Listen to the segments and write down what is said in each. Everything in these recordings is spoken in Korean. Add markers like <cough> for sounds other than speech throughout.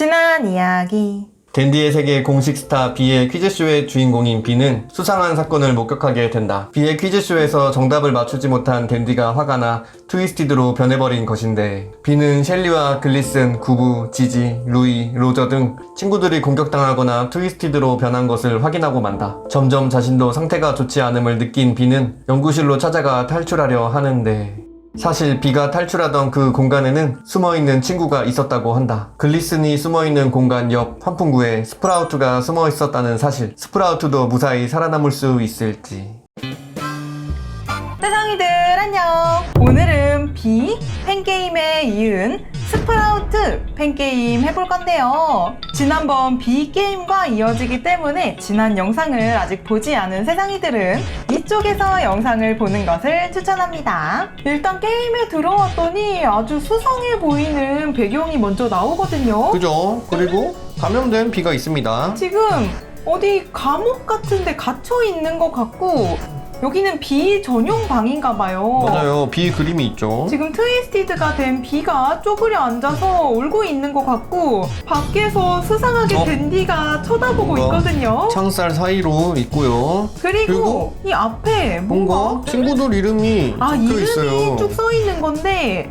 지난 이야기. 댄디의 세계 공식 스타 B의 퀴즈쇼의 주인공인 B는 수상한 사건을 목격하게 된다. B의 퀴즈쇼에서 정답을 맞추지 못한 댄디가 화가 나 트위스티드로 변해버린 것인데 B는 셸리와 글리슨, 구부, 지지, 루이, 로저 등 친구들이 공격당하거나 트위스티드로 변한 것을 확인하고 만다. 점점 자신도 상태가 좋지 않음을 느낀 B는 연구실로 찾아가 탈출하려 하는데 사실 비가 탈출하던 그 공간에는 숨어있는 친구가 있었다고 한다. 글리슨이 숨어있는 공간 옆 환풍구에 스프라우트가 숨어 있었다는 사실. 스프라우트도 무사히 살아남을 수 있을지. 세상이들 안녕. 오늘은 비 팬게임에 이은 스프라우트 팬게임 해볼 건데요. 지난번 비 게임과 이어지기 때문에 지난 영상을 아직 보지 않은 세상이들은 이쪽에서 영상을 보는 것을 추천합니다. 일단 게임에 들어왔더니 아주 수상해 보이는 배경이 먼저 나오거든요. 그죠? 그리고 감염된 비가 있습니다. 지금 어디 감옥 같은데 갇혀 있는 것 같고 여기는 비 전용 방인가 봐요. 맞아요. 비 그림이 있죠. 지금 트위스티드가 된 비가 쪼그려 앉아서 울고 있는 것 같고 밖에서 수상하게 어? 댄디가 쳐다보고 뭔가 있거든요. 창살 사이로 있고요. 그리고, 그리고 이 앞에 뭔가, 뭔가 친구들 이름이 아 적혀 이름이 있어요. 쭉 써 있는 건데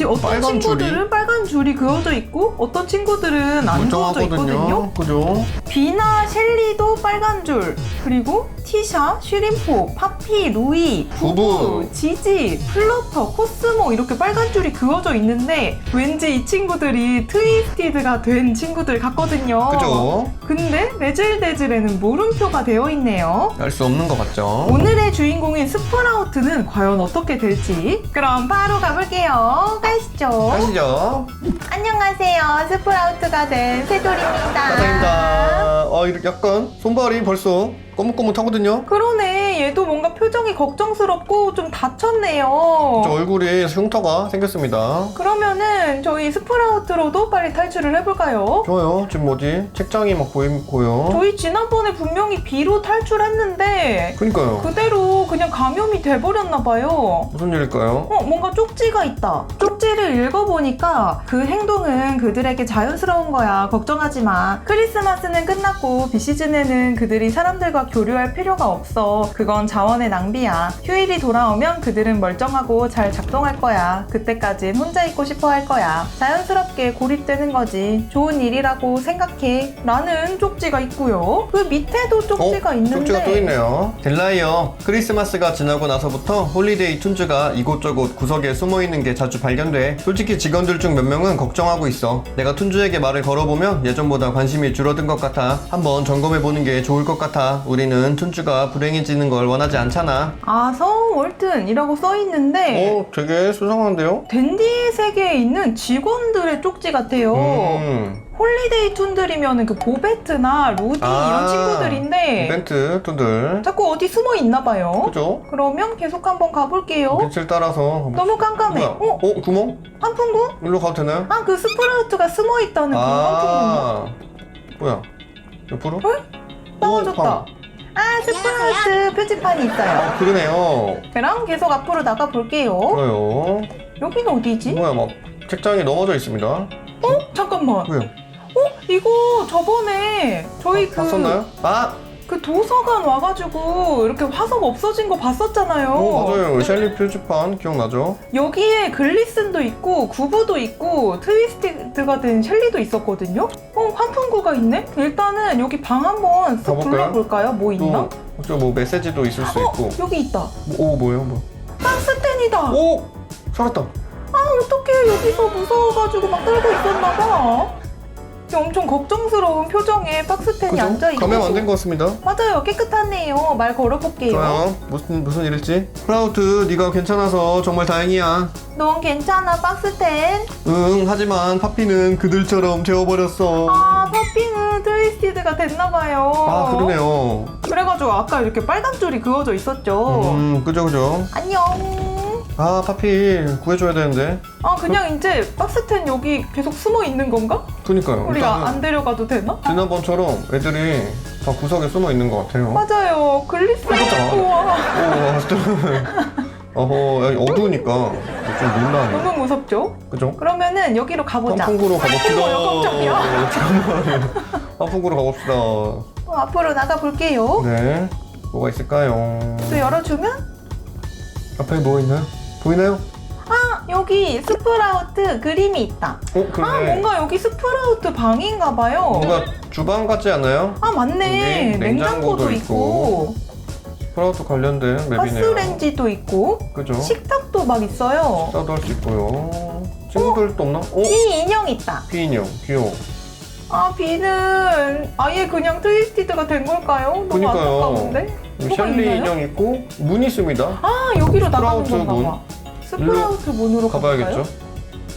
지금 어떤 빨간 친구들은 줄이? 빨간 줄이 그어져 있고 어떤 친구들은 안 그어져 있거든요. 그죠? 비나 셸리도 빨간 줄 그리고 티샤, 슈림포, 파피, 루이, 부부, 부부. 지지, 플러터, 코스모 이렇게 빨간 줄이 그어져 있는데 왠지 이 친구들이 트위스티드가 된 친구들 같거든요. 그죠? 근데 레즐데즐에는 물음표가 되어 있네요. 알 수 없는 것 같죠? 오늘의 주인공인 스프라우트는 과연 어떻게 될지 그럼 바로 가볼게요. 가시죠. 하시죠. 안녕하세요. 스프라우트가 된 새돌입니다. 감사합니다. 어, 이렇게 약간 손발이 벌써 꼬뭇꼬뭇하거든요. 그러네. 얘도 뭔가 표정이 걱정스럽고 좀 다쳤네요. 저 얼굴에 흉터가 생겼습니다. 그러면은 저희 스프라우트로도 빨리 탈출을 해볼까요? 좋아요. 지금 뭐지? 책장이 막 보이고요. 저희 지난번에 분명히 비로 탈출했는데 그니까요. 그대로 그냥 감염이 돼버렸나 봐요. 무슨 일일까요? 어, 뭔가 쪽지가 있다. 쪽지를 읽어보니까 그 행동은 그들에게 자연스러운 거야. 걱정하지 마. 크리스마스는 끝났고 비시즌에는 그들이 사람들과 교류할 필요가 없어. 그건 자원의 낭비야. 휴일이 돌아오면 그들은 멀쩡하고 잘 작동할 거야. 그때까진 혼자 있고 싶어 할 거야. 자연스럽게 고립되는 거지. 좋은 일이라고 생각해. 라는 쪽지가 있고요. 그 밑에도 쪽지가 있는데. 어? 쪽지가 또 있네요. 델라이어, 크리스마스가 지나고 나서부터 홀리데이 툰즈가 이곳저곳 구석에 숨어 있는 게 자주 발견돼. 솔직히 직원들 중 몇 명은 걱정하고 있어. 내가 툰즈에게 말을 걸어보면 예전보다 관심이 줄어든 것 같아. 한번 점검해 보는 게 좋을 것 같아. 우리는 툰즈가 불행해지는 걸 원하지 않잖아. 아성 월튼이라고 써 있는데 어, 되게 수상한데요? 댄디 세계에 있는 직원들의 쪽지 같아요. 음, 홀리데이 툰들이면 그 보베트나 로디 아, 이런 친구들인데 이벤트 툰들. 자꾸 어디 숨어 있나 봐요. 그죠? 그러면 계속 한번 가볼게요. 빛을 따라서. 너무 깜깜해. 뭐야? 어? 어, 구멍? 환풍구? 일로 가도 되나요? 아, 그 스프라우트가 숨어 있다는 그 환풍구인가? 아, 뭐야? 옆으로? 떨어졌다. 오, 아, 스프라우트 표지판이 있어요. 아, 그러네요. 그럼 계속 앞으로 나가 볼게요. 좋아요. 여기는 어디지? 뭐야, 막 책장이 넘어져 있습니다. 어? 잠깐만. 왜요? 이거 저번에 저희 그 봤었나요? 아, 그 도서관 와가지고 이렇게 화석 없어진 거 봤었잖아요. 오, 맞아요. 셸리 표지판 기억나죠? 여기에 글리슨도 있고 구부도 있고 트위스트가 된 셸리도 있었거든요. 어 환풍구가 있네. 일단은 여기 방 한번 쓱 가볼까요? 둘러볼까요? 뭐 있나? 또, 혹시 뭐 메시지도 있을 수 있고. 여기 있다. 오, 뭐예요, 뭐? 박스텐이다. 오! 살았다. 아 어떡해 여기서 무서워가지고 막 떨고 있었나 봐. 엄청 걱정스러운 표정에 박스텐이 그죠? 앉아 있고. 감염 안된 것 같습니다. 맞아요 깨끗하네요. 말 걸어볼게요. 좋아요. 무슨, 무슨 일일지? 프라우트, 네가 괜찮아서 정말 다행이야. 넌 괜찮아 박스텐? 응, 하지만 파피는 그들처럼 되어버렸어. 아 파피는 트위스티드가 됐나봐요. 아, 그러네요. 그래가지고 아까 이렇게 빨간 줄이 그어져 있었죠. 음, 그죠, 그죠. 안녕. 아, 파피 구해줘야 되는데. 아 그냥 이제 박스텐 여기 계속 숨어 있는 건가? 그니까요. 우리가 일단은 안 데려가도 되나? 지난번처럼 애들이 다 구석에 숨어 있는 것 같아요. 맞아요. 글리스. 그렇죠. 우와. 오, 진짜. <laughs> 어허 여기 어두우니까 좀 놀라네. 너무 무섭죠? 그죠? 그러면은 여기로 가보자. 한풍구로 <laughs> 가봅시다. 어머, 깜짝이야. 잠깐만요. 한풍구로 가봅시다. 어, 앞으로 나가 볼게요. 네. 뭐가 있을까요? 또 열어주면 앞에 뭐 있나요? 보이나요? 아 여기 스프라우트 그림이 있다. 어. 아 뭔가 여기 스프라우트 방인가 봐요. 뭔가 주방 같지 않나요? 아 맞네. 여기 냉장고도, 냉장고도 있고, 스프라우트 관련된 맵이네요. 가스레인지도 있고 그죠? 식탁도 막 있어요. 식사도 할 수 있고요. 친구들도 없나? 어? 이 인형 있다. 비인형 귀여워. 아 비는 아예 그냥 트위스티드가 된 걸까요? 너무 그니까요. 안타까운데. 셸리 있나요? 인형 있고 문 있습니다. 아 여기로 나가는 스프라우트 건가 문. 봐. 스프라우트 문으로 가봐야겠죠?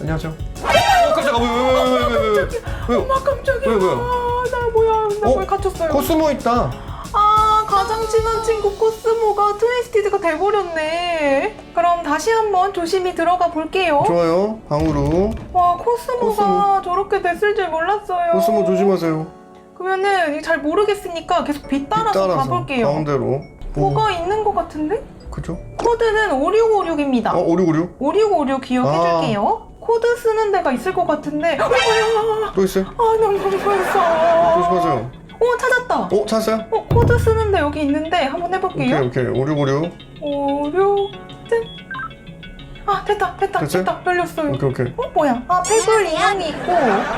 안녕하세요. 어 깜짝아 왜왜왜왜왜 왜? 엄마 깜짝이야. 왜, 왜요? 아, 나 뭐야? 나 어? 왜 갇혔어요? 코스모 있다. 아 가장 친한 친구 코스모가 트위스티드가 돼버렸네. 그럼 다시 한번 조심히 들어가 볼게요. 좋아요. 방으로. 와 코스모가 저렇게 됐을 줄 몰랐어요. 코스모 조심하세요. 그러면은 이거 잘 모르겠으니까 계속 빛 따라서, 가볼게요. 가운데로. 오, 뭐가 있는 것 같은데? 그죠? 코드는 5656입니다. 어 오류오류 5656 기억해줄게요. 아. 코드 쓰는 데가 있을 것 같은데. 어, 뭐야? 또 있어요? 아, 너무 무서워. 조심하세요. 어, 찾았다. 어 찾았어요? 어, 코드 쓰는데 여기 있는데 한번 오케이 해볼게요. 오케이 오류오류. 56, 짠. 아, 됐다, 됐다, 됐어요? 됐다. 열렸어요. 오케이 오케이. 어, 뭐야? 아, 페블 인형이 있고,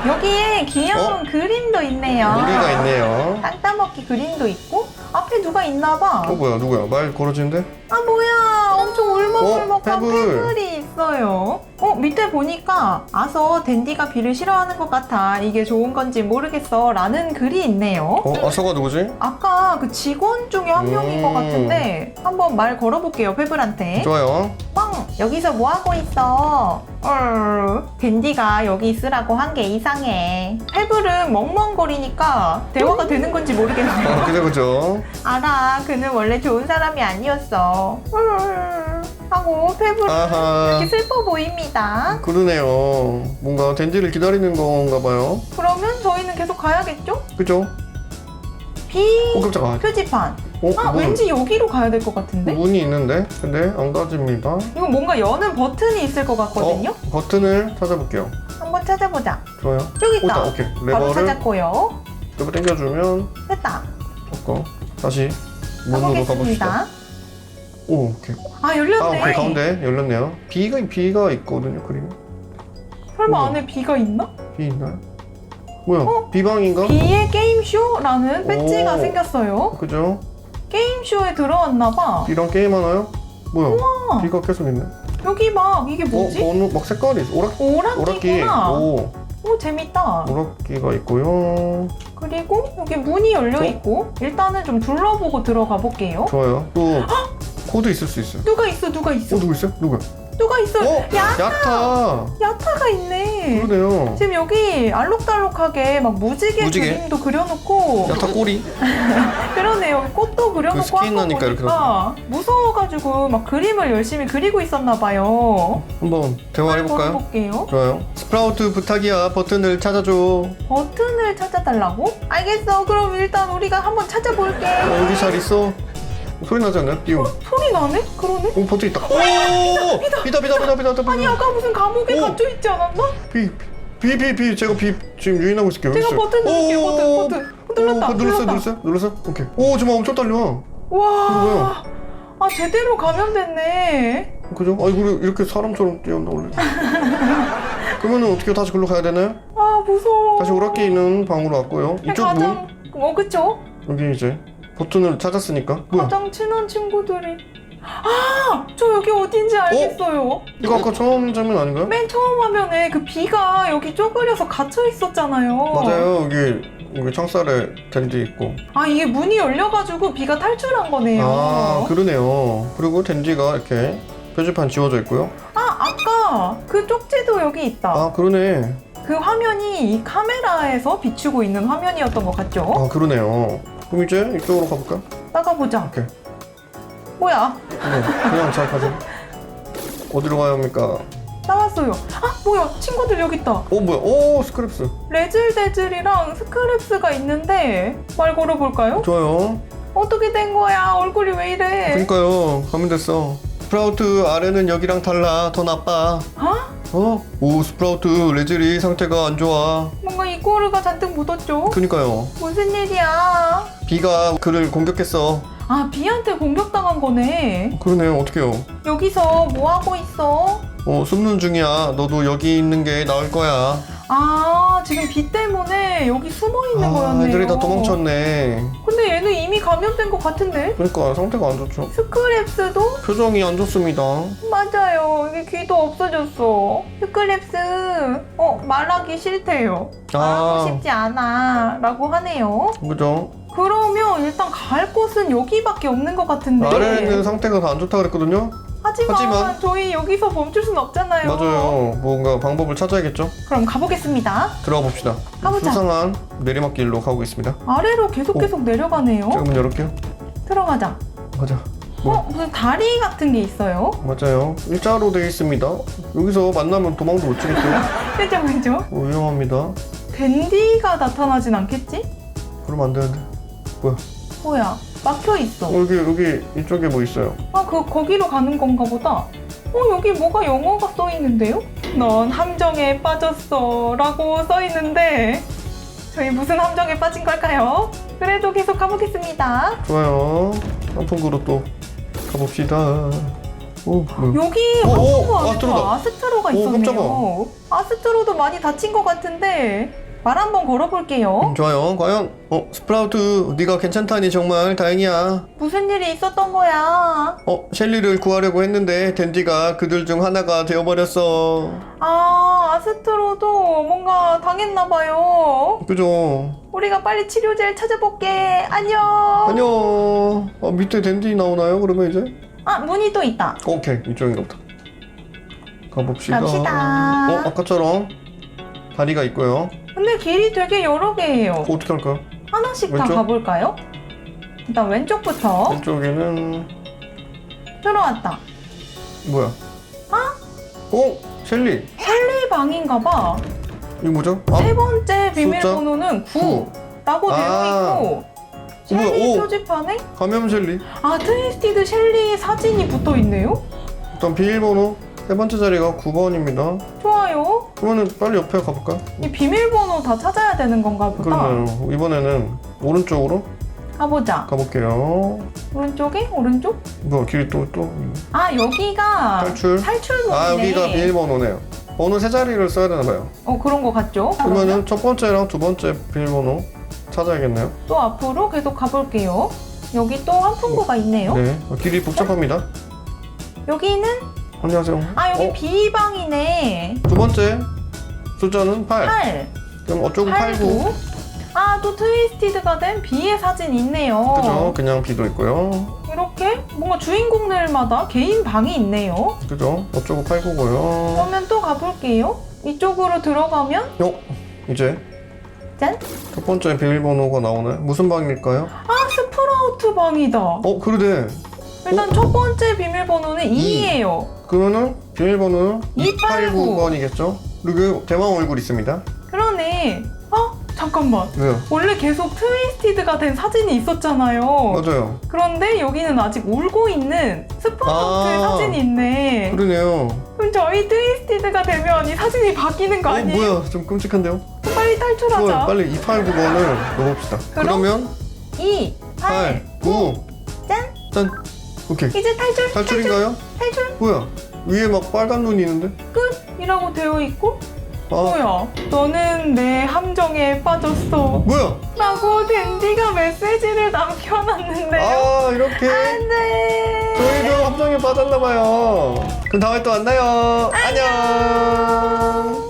여기에 귀여운 그림도 있네요. 무리가 있네요. 땅 따먹기 그림도 있고, 앞에 누가 있나봐. 어 뭐야 누구야? 말 걸어지는데? 아 뭐야 엄청 울먹울먹한 어, 페블. 페블이 있어요 어 밑에 보니까 아서 댄디가 비를 싫어하는 것 같아 이게 좋은 건지 모르겠어 라는 글이 있네요 어 아서가 누구지? 아까 그 직원 중에 한 명인 것 음. 같은데 한번 말 걸어볼게요 페블한테 좋아요. 빵 여기서 뭐하고 있어 어, 댄디가 여기 있으라고 한 게 이상해 페블은 멍멍거리니까 대화가 되는 건지 모르겠네요 아 그죠 그죠. <laughs> 알아, 그는 원래 좋은 사람이 아니었어. 음, 하고 페블은 아하. 이렇게 슬퍼 보입니다. 그러네요. 뭔가 댄디를 기다리는 건가 봐요. 그러면 저희는 계속 가야겠죠? 그죠? B 어 깜짝아. 표지판. 어 아, 문. 왠지 여기로 가야 될 것 같은데? 문이 있는데 근데 안 가집니다. 이거 뭔가 여는 버튼이 있을 것 같거든요? 어, 버튼을 찾아볼게요. 한번 찾아보자. 좋아요. 여기 오, 있다. 있다. 오케이. 바로 레버를 찾았고요. 레버 당겨주면 됐다. 잡고 다시 문으로 가봅시다. 오 오케이. 아, 열렸네. 아 오케이 가운데 열렸네요. B가 B가 있거든요 그림. 설마 우와. 안에 B가 있나? B 있나요? 뭐야? 어? B방인가? B의 게임쇼라는 배지가 오. 생겼어요. 그죠? 게임쇼에 들어왔나봐. B랑 게임 하나요? 뭐야? 우와. B가 계속 있네. 여기 막 이게 뭐지? 어, 번호 막 색깔이 있어. 오락 오락기. 오락기구나. 오. 오, 재밌다. 오락기가 있고요. 그리고 여기 문이 열려 어? 있고 일단은 좀 둘러보고 들어가 볼게요. 좋아요. 또 코드 있을 수 있어요. 누가 있어? 누가 있어? 어 누구 있어요? 누구야? 누가 있어? 어? 야 야타. 야타가 있네. 그러네요. 지금 여기 알록달록하게 막 무지개, 무지개? 그림도 그려놓고 야타 꼬리. <laughs> 그러네요. 꽃도 그려놓고 그 스킨 한거 하니까 이렇게 보니까 무서워가지고 막 그림을 열심히 그리고 있었나 봐요. 한번 대화해볼까요? 볼게요. 좋아요. 스프라우트 부탁이야. 버튼을 찾아줘. 버튼을 찾아달라고? 알겠어. 그럼 일단 우리가 한번 찾아볼게. 어, 어디 잘 있어? 소리 나지 않나요? 삐용. 소리 나네? 그러네? 오 버튼 있다. 오! 비다 비다 비다 비다 비다. 아니 아까 무슨 감옥에 오. 갇혀 있지 않았나? 비. 비, 비, 비, 제가 비 지금 유인하고 있을게요. 여기 제가 있어요. 버튼 누를게요. 오, 버튼, 버튼. 어, 눌렀다, 오, 눌렀어요, 눌렀다. 눌렀어요, 눌렀어요. 오케이. 오, 정말 엄청 떨려. 와. 아 제대로 감염됐네. 그죠? 아이고 이렇게 사람처럼 뛰었나 원래. <laughs> 그러면은 어떻게 다시 글로 가야 되나요? 아 무서워. 다시 오락기 있는 방으로 왔고요. 근데 이쪽 문 가장 어 그쵸? 여기 이제 버튼을 찾았으니까. 뭐야? 가장 친한 친구들이. 아, 저 여기 어딘지 알겠어요. 이거 아까 처음 장면 아닌가요? 맨 처음 화면에 그 비가 여기 쪼그려서 갇혀 있었잖아요. 맞아요. 여기 여기 창살에 댄디 있고. 아 이게 문이 열려가지고 비가 탈출한 거네요. 아 그러네요. 그리고 댄디가 이렇게 표지판 지워져 있고요. 아, 아까 그 쪽지도 여기 있다. 아 그러네. 그 화면이 이 카메라에서 비추고 있는 화면이었던 것 같죠? 아 그러네요. 그럼 이제 이쪽으로 가볼까? 나가보자. 오케이. 뭐야? 네, 그냥 잘 가세요. 어디로 가야 합니까? 나왔어요. 아 뭐야? 친구들 여기 있다. 오 뭐야? 오 스크랩스. 레즐데즐이랑 스크랩스가 있는데 말 걸어볼까요? 좋아요. 어떻게 된 거야? 얼굴이 왜 이래? 그러니까요. 가면 됐어. 스프라우트 아래는 여기랑 달라. 더 나빠. 어? 어? 오, 스프라우트 레젤이 상태가 안 좋아. 뭔가 이꼬르가 잔뜩 묻었죠? 그니까요. 무슨 일이야? 비가 그를 공격했어. 아, 비한테 공격당한 거네. 그러네요. 어떡해요. 여기서 뭐 하고 있어? 어, 숨는 중이야. 너도 여기 있는 게 나을 거야. 아, 지금 비 때문에 여기 숨어 있는 아, 거였네요. 애들이 다 도망쳤네. 근데 얘는 이미 감염된 것 같은데? 그러니까 상태가 안 좋죠. 스크랩스도? 표정이 안 좋습니다. 맞아요. 이게 귀도 없어졌어. 스크랩스. 어, 말하기 싫대요. 말하고 아, 싶지 않아. 라고 하네요. 그죠? 그러면 일단 갈 곳은 여기밖에 없는 것 같은데. 아래는 상태가 다 안 좋다 그랬거든요. 하지만, 하지만- 저희 여기서 멈출 순 없잖아요. 맞아요. 뭔가 방법을 찾아야겠죠. 그럼 가보겠습니다. 들어가 봅시다. 가보자. 수상한 내리막길로 가고 있습니다. 아래로 계속 오. 계속 내려가네요. 제가 문 열을게요. 들어가자. 가자. 뭐? 어, 무슨 다리 같은 게 있어요? 맞아요. 일자로 되어 있습니다. 여기서 만나면 도망도 못 치겠죠? <laughs> 그죠, 그죠? 어, 위험합니다. 댄디가 나타나진 않겠지? 그러면 안 되는데. 뭐야? 뭐야, 막혀 있어. 어, 여기 여기 이쪽에 뭐 있어요? 아, 그 거기로 가는 건가 보다. 어, 여기 뭐가 영어가 써 있는데요? 넌 함정에 빠졌어라고 써 있는데 저희 무슨 함정에 빠진 걸까요? 그래도 계속 가보겠습니다. 좋아요. 한풍구로 또 가봅시다. 오, 뭐야? 여기 오, 오, 한국어 아스트로다. 아스트로가 오, 있었네요. 아스트로도 많이 다친 것 같은데 말 한번 걸어볼게요. 음, 좋아요. 과연 어 스프라우트 네가 괜찮다니 정말 다행이야. 무슨 일이 있었던 거야? 어 셸리를 구하려고 했는데 댄디가 그들 중 하나가 되어버렸어. 아 아스트로도 뭔가 당했나 봐요. 그죠? 우리가 빨리 치료제를 찾아볼게. 안녕. 안녕. 어, 밑에 댄디 나오나요? 그러면 이제? 아 문이 또 있다. 오케이 이쪽인가 보다. 가봅시다. 갑시다. 어 아까처럼 다리가 있고요. 근데 길이 되게 여러 개예요. 그거 어떻게 할까요? 하나씩 다 왼쪽? 가볼까요? 일단 왼쪽부터 왼쪽에는 들어왔다. 뭐야? 아? 어 셸리. 헬리 방인가 봐. 이거 뭐죠? 아 세 번째 비밀번호는 구. 9라고 아. 되어 있고 뭐야, 셸리 오. 표지판에 감염 셸리. 아 트위스티드 셸리 사진이 붙어 있네요. 일단 비밀번호 세 번째 자리가 9번입니다. 좋아요. 그러면은 빨리 옆에 가볼까? 이 비밀번호 다 찾아야 되는 건가 보다. 그러면 이번에는 오른쪽으로 가보자. 가볼게요. 오른쪽에 오른쪽? 뭐 길이 또 또. 아 여기가 탈출. 탈출문이네. 아 여기가 비밀번호네요. 번호 세 자리를 써야 되나 봐요. 어 그런 거 같죠? 그러면은 첫 번째랑 두 번째 비밀번호 찾아야겠네요. 또 앞으로 계속 가볼게요. 여기 또 한풍구가 있네요. 네. 어, 길이 복잡합니다. 여기는 안녕하세요. 아 여기 어, B방이네. 두 번째 숫자는 8. 8, 그럼 어쪽은 8, 8, 9. 9. 아또 트위스티드가 된 B의 사진 있네요. 그죠? 그냥 B도 있고요. 이렇게 뭔가 주인공들마다 개인 방이 있네요. 그죠? 어쩌고 8, 9고요. 그러면 또 가볼게요. 이쪽으로 들어가면 어? 이제 짠. 첫 번째 비밀번호가 나오네. 무슨 방일까요? 아 스프라우트 방이다. 어, 그러네. 일단 첫 번째 비밀번호는 이. 2예요. 그러면은 비밀번호는 289. 289번이겠죠? 그리고 대왕 얼굴 있습니다. 그러네. 아 잠깐만. 왜요? 원래 계속 트위스티드가 된 사진이 있었잖아요. 맞아요. 그런데 여기는 아직 울고 있는 스프라우트의 아. 사진이 있네. 그러네요. 그럼 저희 트위스티드가 되면 이 사진이 바뀌는 거 어, 아니에요? 뭐야? 좀 끔찍한데요? 빨리 탈출하자. 좋아요. 빨리 289번을 넣어봅시다. 그럼? 그러면 2, 8, 8, 9. 짠. 짠. 오케이. 이제 탈출. 탈출인가요? 탈출 뭐야? 위에 막 빨간 눈이 있는데? 끝이라고 되어 있고 아, 뭐야? 너는 내 함정에 빠졌어. 뭐야? 라고 댄디가 메시지를 남겨놨는데요. 아, 이렇게. 안돼. 저희도 함정에 빠졌나봐요. 그럼 다음에 또 만나요. 안녕.